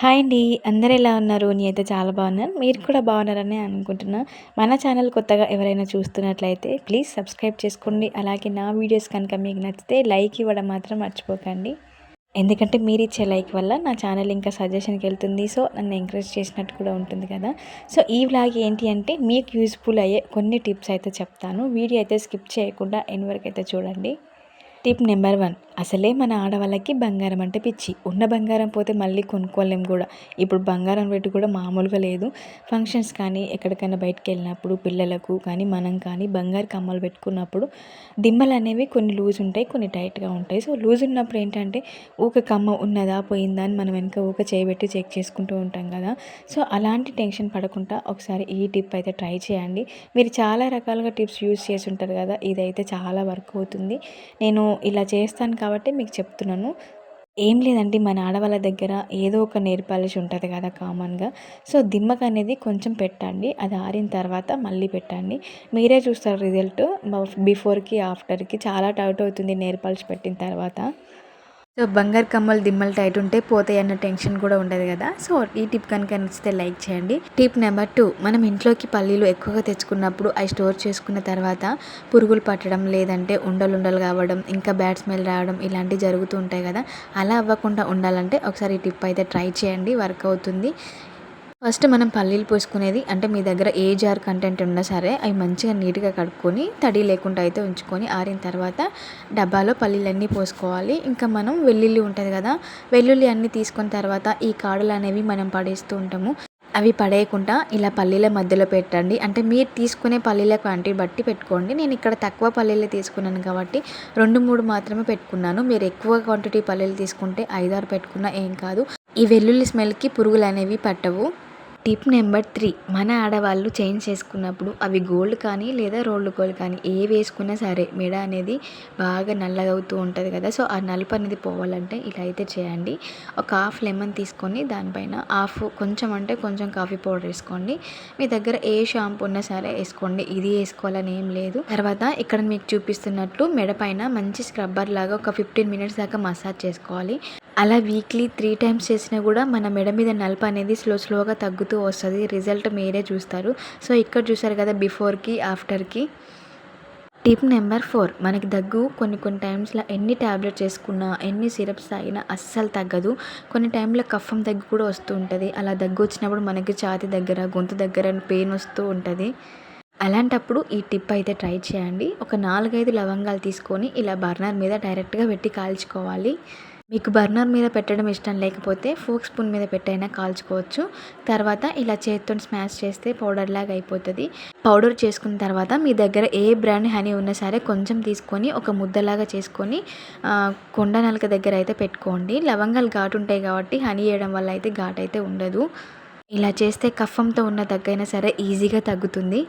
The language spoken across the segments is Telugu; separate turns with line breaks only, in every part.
హాయ్ అండి. అందరు ఎలా ఉన్నారు? నేనైతే చాలా బాగున్నాను. మీరు కూడా బాగున్నారని అనుకుంటున్నా. మన ఛానల్ కొత్తగా ఎవరైనా చూస్తున్నట్లయితే ప్లీజ్ సబ్స్క్రైబ్ చేసుకోండి. అలాగే నా వీడియోస్ కనుక మీకు నచ్చితే లైక్ ఇవ్వడం మాత్రం మర్చిపోకండి. ఎందుకంటే మీరు ఇచ్చే లైక్ వల్ల నా ఛానల్ ఇంకా సజెషన్కి వెళ్తుంది. సో నన్ను ఎంకరేజ్ చేసినట్టు కూడా ఉంటుంది కదా. సో ఈ వ్లాగ్ ఏంటి అంటే మీకు యూస్ఫుల్ అయ్యే కొన్ని టిప్స్ అయితే చెప్తాను. వీడియో అయితే స్కిప్ చేయకుండా ఎన్ని వరకు అయితే చూడండి. Tip number one. అసలే మన ఆడవాళ్ళకి బంగారం అంటే పిచ్చి. ఉన్న బంగారం పోతే మళ్ళీ కొనుక్కోలేం కూడా. ఇప్పుడు బంగారం రేటు కూడా మామూలుగా లేదు. ఫంక్షన్స్ కానీ ఎక్కడికైనా బయటకు వెళ్ళినప్పుడు పిల్లలకు కానీ మనం కానీ బంగారు కమ్మలు పెట్టుకున్నప్పుడు దిమ్మలు అనేవి కొన్ని లూజ్ ఉంటాయి కొన్ని టైట్గా ఉంటాయి. సో లూజ్ ఉన్నప్పుడు ఏంటంటే ఊక కమ్మ ఉన్నదా పోయిందా అని మనం వెనక ఊక చేయబెట్టి చెక్ చేసుకుంటూ ఉంటాం కదా. సో అలాంటి టెన్షన్ పడకుండా ఒకసారి ఈ టిప్ అయితే ట్రై చేయండి. మీరు చాలా రకాలుగా టిప్స్ యూస్ చేసి ఉంటారు కదా. ఇదైతే చాలా వర్క్ అవుతుంది. నేను ఇలా చేస్తాను కాబట్టి మీకు చెప్తున్నాను. ఏం లేదండి మన ఆడవాళ్ళ దగ్గర ఏదో ఒక నెయిల్ పాలిష్ ఉంటుంది కదా కామన్గా. సో దిమ్మక అనేది కొంచెం పెట్టండి అది ఆరిన తర్వాత మళ్ళీ పెట్టండి. మీరే చూస్తారు రిజల్ట్ బిఫోర్కి ఆఫ్టర్కి. చాలా డౌట్ అవుతుంది నెయిల్ పాలిష్ పెట్టిన తర్వాత. సో బంగారు కమ్మలు దిమ్మలు టైట్ ఉంటే పోతాయి అన్న టెన్షన్ కూడా ఉండదు కదా. సో ఈ టిప్ కనుక నచ్చితే లైక్ చేయండి. టిప్ నెంబర్ టూ మనం ఇంట్లోకి పల్లీలు ఎక్కువగా తెచ్చుకున్నప్పుడు అవి స్టోర్ చేసుకున్న తర్వాత పురుగులు పట్టడం లేదంటే ఉండలు ఉండలు కావడం ఇంకా బ్యాడ్ స్మెల్ రావడం ఇలాంటివి జరుగుతూ ఉంటాయి కదా. అలా అవ్వకుండా ఉండాలంటే ఒకసారి ఈ టిప్ అయితే ట్రై చేయండి వర్క్ అవుతుంది. ఫస్ట్ మనం పల్లీలు పోసుకునేది అంటే మీ దగ్గర ఏ జార్ కంటెంట్ ఉన్నా సరే అవి మంచిగా నీట్గా కడుక్కొని తడి లేకుండా అయితే ఉంచుకొని ఆరిన తర్వాత డబ్బాలో పల్లీలు అన్నీ పోసుకోవాలి. ఇంకా మనం వెల్లుల్లి ఉంటుంది కదా వెల్లుల్లి అన్నీ తీసుకున్న తర్వాత ఈ కాడలు అనేవి మనం పడేస్తూ ఉంటాము. అవి పడేయకుండా ఇలా పల్లీల మధ్యలో పెట్టండి. అంటే మీరు తీసుకునే పల్లీల క్వాంటిటీ బట్టి పెట్టుకోండి. నేను ఇక్కడ తక్కువ పల్లీలు తీసుకున్నాను కాబట్టి రెండు మూడు మాత్రమే పెట్టుకున్నాను. మీరు ఎక్కువ క్వాంటిటీ పల్లీలు తీసుకుంటే ఐదారు పెట్టుకున్నా ఏం కాదు. ఈ వెల్లుల్లి స్మెల్కి పురుగులు అనేవి పట్టవు. Tip number three. మన ఆడవాళ్ళు చేంజ్ చేసుకున్నప్పుడు అవి గోల్డ్ కానీ లేదా రోల్డ్ గోల్డ్ కానీ ఏ వేసుకున్నా సరే మెడ అనేది బాగా నల్లగా అవుతూ ఉంటుంది కదా. సో ఆ నలుపు అనేది పోవాలంటే ఇలా అయితే చేయండి. ఒక హాఫ్ లెమన్ తీసుకొని దానిపైన హాఫ్ కొంచెం అంటే కొంచెం కాఫీ పౌడర్ వేసుకోండి. మీ దగ్గర ఏ షాంపూ ఉన్నా సరే వేసుకోండి. ఇది వేసుకోవాలని ఏం లేదు. తర్వాత ఇక్కడ మీకు చూపిస్తున్నట్లు మెడ పైన మంచి స్క్రబ్బర్ లాగా ఒక ఫిఫ్టీన్ మినిట్స్ దాకా మసాజ్ చేసుకోవాలి. అలా వీక్లీ త్రీ టైమ్స్ చేసినా కూడా మన మెడ మీద నలుపు అనేది స్లో స్లోగా తగ్గుతూ వస్తుంది. రిజల్ట్ మీరే చూస్తారు. సో ఇక్కడ చూసారు కదా బిఫోర్కి ఆఫ్టర్కి. Tip number four. మనకి దగ్గు కొన్ని కొన్ని టైమ్స్లో ఎన్ని ట్యాబ్లెట్స్ చేసుకున్నా ఎన్ని సిరప్స్ తాగినా అస్సలు తగ్గదు. కొన్ని టైంలో కఫం దగ్గు కూడా వస్తూ ఉంటుంది. అలా దగ్గు వచ్చినప్పుడు మనకి ఛాతి దగ్గర గొంతు దగ్గర పెయిన్ వస్తూ ఉంటుంది. అలాంటప్పుడు ఈ టిప్ అయితే ట్రై చేయండి. ఒక నాలుగైదు లవంగాలు తీసుకొని ఇలా బర్నర్ మీద డైరెక్ట్గా పెట్టి కాల్చుకోవాలి. మీకు బర్నర్ మీద పెట్టడం ఇష్టం లేకపోతే ఫోక్ స్పూన్ మీద పెట్టైనా కాల్చుకోవచ్చు. తర్వాత ఇలా చేతితో స్మాష్ చేస్తే పౌడర్ లాగా అయిపోతుంది. పౌడర్ చేసుకున్న తర్వాత మీ దగ్గర ఏ బ్రాండ్ హనీ ఉన్నా సరే కొంచెం తీసుకొని ఒక ముద్దలాగా చేసుకొని కొండ నలక దగ్గర అయితే పెట్టుకోండి. లవంగాలు ఘాటు ఉంటాయి కాబట్టి హనీ వేయడం వల్ల అయితే ఘాటు అయితే ఉండదు. ఇలా చేస్తే కఫంతో ఉన్న దగ్గైనా సరే ఈజీగా తగ్గుతుంది.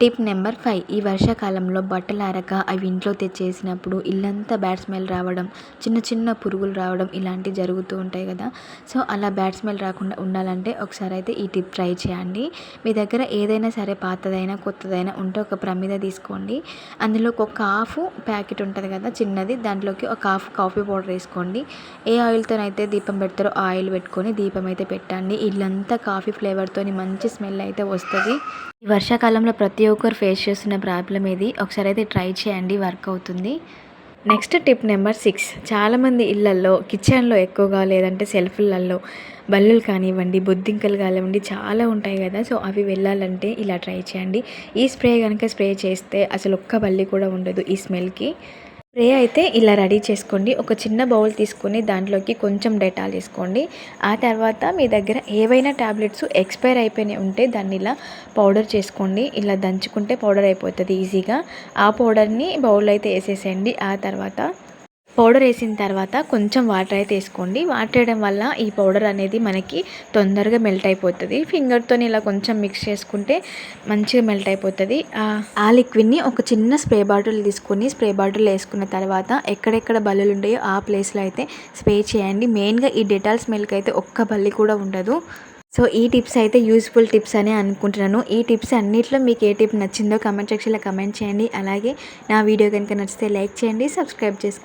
Tip number five. ఈ వర్షాకాలంలో బట్టలు ఆరక అవి ఇంట్లో తెచ్చేసినప్పుడు ఇల్లంతా బ్యాడ్ స్మెల్ రావడం చిన్న చిన్న పురుగులు రావడం ఇలాంటివి జరుగుతూ ఉంటాయి కదా. సో అలా బ్యాడ్ స్మెల్ రాకుండా ఉండాలంటే ఒకసారి అయితే ఈ టిప్ ట్రై చేయండి. మీ దగ్గర ఏదైనా సరే పాతదైనా కొత్తదైనా ఉంటే ఒక ప్రమిద తీసుకోండి. అందులో ఒక హాఫ్ ప్యాకెట్ ఉంటుంది కదా చిన్నది దాంట్లోకి ఒక హాఫ్ కాఫీ పౌడర్ వేసుకోండి. ఏ ఆయిల్తోనైతే దీపం పెడతారో ఆయిల్ పెట్టుకొని దీపం అయితే పెట్టండి. ఇల్లంతా కాఫీ ఫ్లేవర్తో మంచి స్మెల్ అయితే వస్తుంది. ఈ వర్షాకాలంలో ప్రతి ఒక్కరు ఫేస్ చేస్తున్న ప్రాబ్లం ఇది ఒకసారి అయితే ట్రై చేయండి వర్క్ అవుతుంది. నెక్స్ట్ టిప్ నెంబర్ సిక్స్ చాలామంది ఇళ్ళల్లో కిచెన్లో ఎక్కువగా లేదంటే సెల్ఫ్లలో బల్లులు కానివ్వండి బొద్దింకలు కానివ్వండి చాలా ఉంటాయి కదా. సో అవి వెళ్ళాలంటే ఇలా ట్రై చేయండి. ఈ స్ప్రే కనుక స్ప్రే చేస్తే అసలు ఒక్క బల్లి కూడా ఉండదు ఈ స్మెల్కి స్ప్రే అయితే ఇలా రెడీ చేసుకోండి. ఒక చిన్న బౌల్ తీసుకొని దాంట్లోకి కొంచెం డెటాల్ వేసుకోండి. ఆ తర్వాత మీ దగ్గర ఏవైనా ట్యాబ్లెట్స్ ఎక్స్పైర్ అయిపోయినాయి ఉంటే దాన్ని ఇలా పౌడర్ చేసుకోండి. ఇలా దంచుకుంటే పౌడర్ అయిపోతుంది ఈజీగా. ఆ పౌడర్ని బౌల్ అయితే వేసేసేయండి. ఆ తర్వాత పౌడర్ వేసిన తర్వాత కొంచెం వాటర్ అయితే వేసుకోండి. వాటర్ వేయడం వల్ల ఈ పౌడర్ అనేది మనకి తొందరగా మెల్ట్ అయిపోతుంది. ఫింగర్తో ఇలా కొంచెం మిక్స్ చేసుకుంటే మంచిగా మెల్ట్ అయిపోతుంది. ఆ లిక్విడ్ని ఒక చిన్న స్ప్రే బాటిల్ తీసుకొని స్ప్రే బాటిల్ వేసుకున్న తర్వాత ఎక్కడెక్కడ బల్లులు ఉంటాయో ఆ ప్లేస్లో అయితే స్ప్రే చేయండి. మెయిన్గా ఈ డెటాల్ స్మెల్కి అయితే ఒక్క బల్లి కూడా ఉండదు. సో ఈ టిప్స్ అయితే యూస్ఫుల్ టిప్స్ అని అనుకుంటున్నాను. ఈ టిప్స్ అన్నిట్లో మీకు ఏ టిప్ నచ్చిందో కమెంట్ సెక్షన్లో కమెంట్ చేయండి. అలాగే నా వీడియో కనుక నచ్చితే లైక్ చేయండి సబ్స్క్రైబ్ చేసుకోండి.